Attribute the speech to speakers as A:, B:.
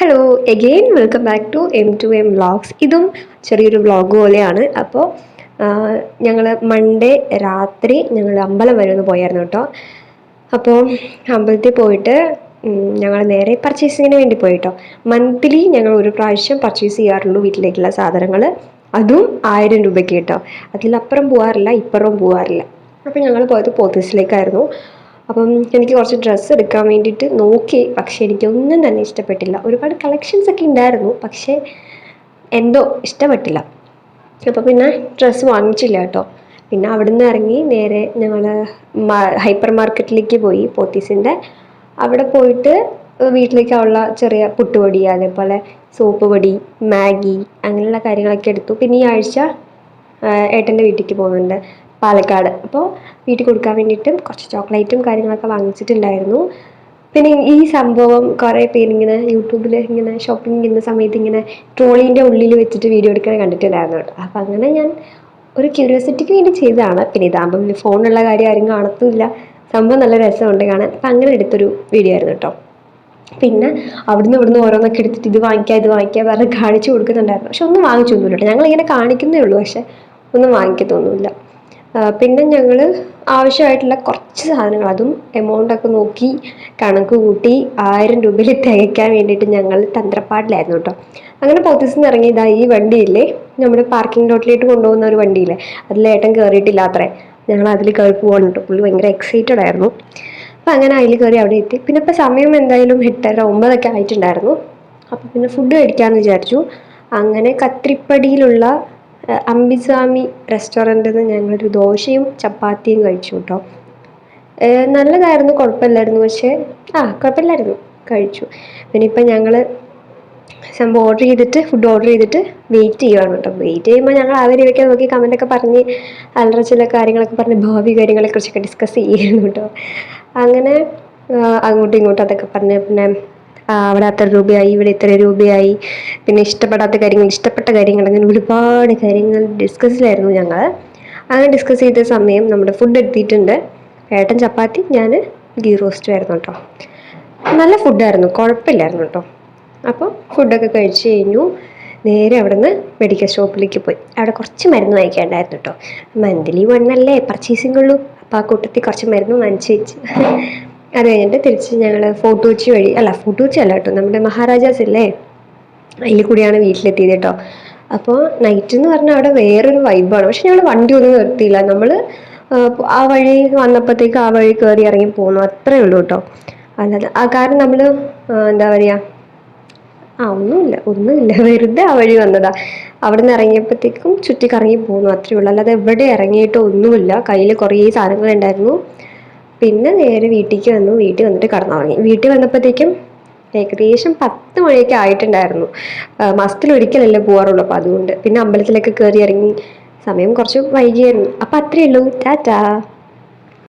A: Hello again welcome back to M to M vlogs ഇതും ചെറിയൊരു vlog പോലെയാണ്. അപ്പോൾ ഞങ്ങൾ മൺഡേ രാത്രി ഞങ്ങൾ അമ്പലം വരെ ഒന്ന് പോയായിരുന്നു കേട്ടോ. അപ്പോൾ അമ്പലത്തിൽ പോയിട്ട് ഞങ്ങൾ നേരെ പർച്ചേസിങ്ങിന് വേണ്ടി പോയിട്ടോ. മന്ത്ലി ഞങ്ങൾ ഒരു പ്രാവശ്യം പർച്ചേസ് ചെയ്യാറുള്ളൂ വീട്ടിലേക്കുള്ള സാധനങ്ങൾ അതും ആയിരം രൂപയ്ക്ക് കേട്ടോ. അതിലപ്പുറം പോകാറില്ല ഇപ്പുറം പോകാറില്ല അപ്പോൾ ഞങ്ങൾ പോയത് പോത്തീസിലേക്കായിരുന്നു അപ്പം എനിക്ക് കുറച്ച് ഡ്രസ്സ് എടുക്കാൻ വേണ്ടിയിട്ട് നോക്കി. പക്ഷേ എനിക്കൊന്നും തന്നെ ഇഷ്ടപ്പെട്ടില്ല. ഒരുപാട് കളക്ഷൻസ് ഒക്കെ ഉണ്ടായിരുന്നു. പക്ഷേ എന്തോ ഇഷ്ടപ്പെട്ടില്ല. അപ്പോൾ പിന്നെ ഡ്രസ്സ് വാങ്ങിച്ചില്ല കേട്ടോ. പിന്നെ അവിടുന്ന് ഇറങ്ങി നേരെ ഞങ്ങൾ ഹൈപ്പർ മാർക്കറ്റിലേക്ക് പോയി പോത്തീസിന്റെ. അവിടെ പോയിട്ട് വീട്ടിലേക്കുള്ള ചെറിയ പുട്ടുപൊടി അതേപോലെ സോപ്പ് പൊടി മാഗി അങ്ങനെയുള്ള കാര്യങ്ങളൊക്കെ എടുത്തു. പിന്നെ ഈ ആഴ്ച ഏട്ടന്റെ വീട്ടിലേക്ക് പോകുന്നുണ്ട്. പാലക്കാട്. അപ്പോൾ വീട്ടിൽ കൊടുക്കാൻ വേണ്ടിയിട്ടും കുറച്ച് ചോക്ലേറ്റും കാര്യങ്ങളൊക്കെ വാങ്ങിച്ചിട്ടുണ്ടായിരുന്നു. പിന്നെ ഈ സംഭവം കുറേ പേരിങ്ങനെ യൂട്യൂബിൽ ഇങ്ങനെ ഷോപ്പിംഗ് ചെയ്യുന്ന സമയത്ത് ഇങ്ങനെ ട്രോളിന്റെ ഉള്ളിൽ വെച്ചിട്ട് വീഡിയോ എടുക്കാൻ കണ്ടിട്ടുണ്ടായിരുന്നു കേട്ടോ. അപ്പം അങ്ങനെ ഞാൻ ഒരു ക്യൂരിയോസിറ്റിക്ക് വേണ്ടി ചെയ്തതാണ്. പിന്നെ ഇതാകുമ്പം ഫോണുള്ള കാര്യം ആരും കാണത്തുമില്ല സംഭവം നല്ല രസമുണ്ട് കാണാൻ. അപ്പം അങ്ങനെ എടുത്തൊരു വീഡിയോ ആയിരുന്നു കേട്ടോ. പിന്നെ അവിടുന്ന് ഇവിടുന്ന് ഓരോന്നൊക്കെ എടുത്തിട്ട് ഇത് വാങ്ങിക്കുക ഇത് വാങ്ങിക്കുക പറഞ്ഞ് കാണിച്ചു കൊടുക്കുന്നുണ്ടായിരുന്നു. പക്ഷെ ഒന്നും വാങ്ങിച്ചൊന്നുമില്ല ഞങ്ങളിങ്ങനെ കാണിക്കുന്നേ ഉള്ളൂ. പക്ഷെ ഒന്നും വാങ്ങിക്കത്തൊന്നുമില്ല. പിന്നെ ഞങ്ങൾ ആവശ്യമായിട്ടുള്ള കുറച്ച് സാധനങ്ങൾ അതും എമൗണ്ടൊക്കെ നോക്കി കണക്ക് കൂട്ടി ആയിരം രൂപയിൽ തികയ്ക്കാൻ വേണ്ടിയിട്ട് ഞങ്ങൾ തന്ത്രപ്പാടിലായിരുന്നു കേട്ടോ. അങ്ങനെ പോത്തീസിൽ നിന്ന് ഇറങ്ങിയതാ ഈ വണ്ടിയില്ലേ? നമ്മുടെ പാർക്കിംഗ് ലോട്ടിലേക്ക് കൊണ്ടുപോകുന്ന ഒരു വണ്ടിയില്ലേ? അതിൽ ഏട്ടൻ കയറിയിട്ടില്ല അത്രേ. ഞങ്ങൾ അതിൽ കയറി പോകാൻ കേട്ടോ. പുള്ളി ഭയങ്കര എക്സൈറ്റഡ് ആയിരുന്നു. അപ്പം അങ്ങനെ അതിൽ കയറി അവിടെ എത്തി. പിന്നെ ഇപ്പം സമയം എന്തായാലും എട്ടര ഒമ്പതൊക്കെ ആയിട്ടുണ്ടായിരുന്നു. അപ്പം പിന്നെ ഫുഡ് കഴിക്കാമെന്ന് വിചാരിച്ചു. അങ്ങനെ കത്രിപ്പടിയിലുള്ള അമ്പിസ്വാമി റെസ്റ്റോറന്റിൽ നിന്ന് ഞങ്ങളൊരു ദോശയും ചപ്പാത്തിയും കഴിച്ചു കേട്ടോ നല്ലതായിരുന്നു കുഴപ്പമില്ലായിരുന്നു. പക്ഷേ ആ കുഴപ്പമില്ലായിരുന്നു കഴിച്ചു. പിന്നെ ഇപ്പം ഞങ്ങൾ സംഭവം ഓർഡർ ചെയ്തിട്ട് ഫുഡ് ഓർഡർ ചെയ്തിട്ട് വെയിറ്റ് ചെയ്യുകയാണ് കേട്ടോ വെയിറ്റ് ചെയ്യുമ്പോൾ ഞങ്ങൾ ആവരിവയ്ക്കാൻ നോക്കി കമന്റൊക്കെ പറഞ്ഞ് അല്ലറ ചില കാര്യങ്ങളൊക്കെ പറഞ്ഞ് ഭാവി കാര്യങ്ങളെക്കുറിച്ചൊക്കെ ഡിസ്കസ് ചെയ്യുന്നു കേട്ടോ അങ്ങനെ അങ്ങോട്ടും ഇങ്ങോട്ടും അതൊക്കെ പറഞ്ഞ് പിന്നെ അവിടെ അത്ര രൂപയായി ഇവിടെ ഇത്ര രൂപയായി. പിന്നെ ഇഷ്ടപ്പെടാത്ത കാര്യങ്ങൾ ഇഷ്ടപ്പെട്ട കാര്യങ്ങൾ അങ്ങനെ ഒരുപാട് കാര്യങ്ങൾ ഡിസ്കസിലായിരുന്നു ഞങ്ങൾ അങ്ങനെ ഡിസ്കസ് ചെയ്ത സമയം നമ്മുടെ ഫുഡ് എത്തിയിട്ടുണ്ട് ഏട്ടൻ ചപ്പാത്തി ഞാൻ ഗീ റോസ്റ്റും ആയിരുന്നു കേട്ടോ. നല്ല ഫുഡായിരുന്നു കുഴപ്പമില്ലായിരുന്നു കേട്ടോ. അപ്പോൾ ഫുഡൊക്കെ കഴിച്ച് കഴിഞ്ഞു. നേരെ അവിടെ നിന്ന് മെഡിക്കൽ ഷോപ്പിലേക്ക് പോയി. അവിടെ കുറച്ച് മരുന്ന് വാങ്ങിക്കാണ്ടായിരുന്നു കേട്ടോ. മന്ത്ലി വണ്ണല്ലേ പർച്ചേസിംഗ് ഉള്ളൂ. അപ്പോൾ ആ കൂട്ടത്തിൽ കുറച്ച് മരുന്ന് വാങ്ങിച്ച് വെച്ച്. അത് കഴിഞ്ഞിട്ട് തിരിച്ച് ഞങ്ങൾ ഫോർട്ട് കൊച്ചി വഴി അല്ല ഫോർട്ട് കൊച്ചി അല്ല കേട്ടോ നമ്മുടെ മഹാരാജാസ് ഇല്ലേ അതിൽ കൂടിയാണ് വീട്ടിലെത്തിയത് കേട്ടോ. അപ്പോൾ നൈറ്റ് എന്ന് പറഞ്ഞാൽ അവിടെ വേറൊരു വൈബാണ് പക്ഷെ ഞങ്ങൾ വണ്ടി ഒന്നും നിർത്തിയില്ല. നമ്മൾ ആ വഴി വന്നപ്പോഴത്തേക്ക് ആ വഴി കയറി ഇറങ്ങി പോകുന്നു അത്രേ ഉള്ളൂ കേട്ടോ. അല്ലാതെ ആ കാരണം നമ്മൾ എന്താ പറയുക ആ ഒന്നുമില്ല ഒന്നുമില്ല. വെറുതെ ആ വഴി വന്നതാ. അവിടെ നിന്ന് ഇറങ്ങിയപ്പോഴത്തേക്കും ചുറ്റി കറങ്ങി പോന്നു. അത്രേ ഉള്ളൂ. അല്ലാതെ എവിടെ ഇറങ്ങിയിട്ടോ ഒന്നുമില്ല. കയ്യിൽ കുറേ സാധനങ്ങൾ ഉണ്ടായിരുന്നു പിന്നെ നേരെ വീട്ടിലേക്ക് വന്നു. വീട്ടിൽ വന്നിട്ട് കടന്നുറങ്ങി. വീട്ടിൽ വന്നപ്പോഴത്തേക്കും ഏകദേശം പത്ത് മണിയൊക്കെ ആയിട്ടുണ്ടായിരുന്നു. മാസത്തിൽ ഒരിക്കലല്ലേ പോകാറുള്ളൂ അപ്പോൾ അതുകൊണ്ട് പിന്നെ അമ്പലത്തിലൊക്കെ കയറി ഇറങ്ങി സമയം കുറച്ച് വൈകിയായിരുന്നു. അപ്പം അത്രയേ ഉള്ളൂ. ടാറ്റാ.